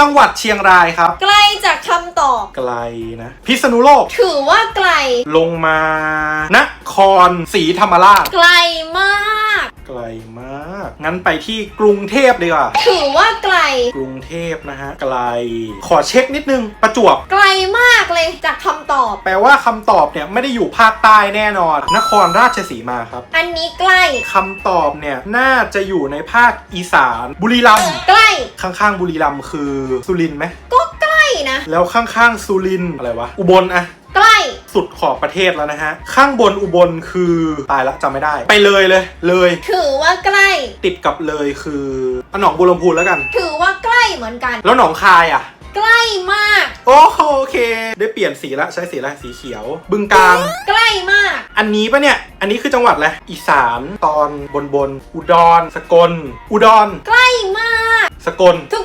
จังหวัดเชียงรายครับ ไกลจากคำตอบ ไกลนะ พิษณุโลก ถือว่าไกล ลงมา นครศรีธรรมราช ไกลมาก ไกลมาก งั้นไปที่กรุงเทพดีกว่า ถือว่าไกล กรุงเทพนะฮะ ไกล ขอเช็คนิดนึง ประจวบ ไกลมากเลยจากคำตอบ แปลว่าคำตอบเนี่ยไม่ได้อยู่ภาคใต้แน่นอน นครราชสีมาครับอันนี้ใกล้ คำตอบเนี่ยน่าจะอยู่ในภาคอีสาน บุรีรัมย์ใกล้ ข้างๆบุรีรัมย์คือสุรินทร์ไหมก็ใกล้นะ แล้วข้างๆสุรินทร์อะไรวะอุบลอะ ใกล้ สุดขอบประเทศแล้วนะฮะ ข้างบนอุบลคือตายละจำไม่ได้ ไปเลยเลย เลยถือว่าใกล้ ติดกับเลยคืออะหนองบุรมพูแล้วกัน ถือว่าใกล้เหมือนกัน แล้วหนองคายอะ ใกล้มา กโอเค ได้เปลี่ยนสีละใช้สีละสีเขียว บึงกาฬใกล้มาก อันนี้ปะเนี่ย อันนี้คือจังหวัดอะไรอีสานตอนบนบนๆอุดร สกล อุดร ใกล้มาก สกล ถูก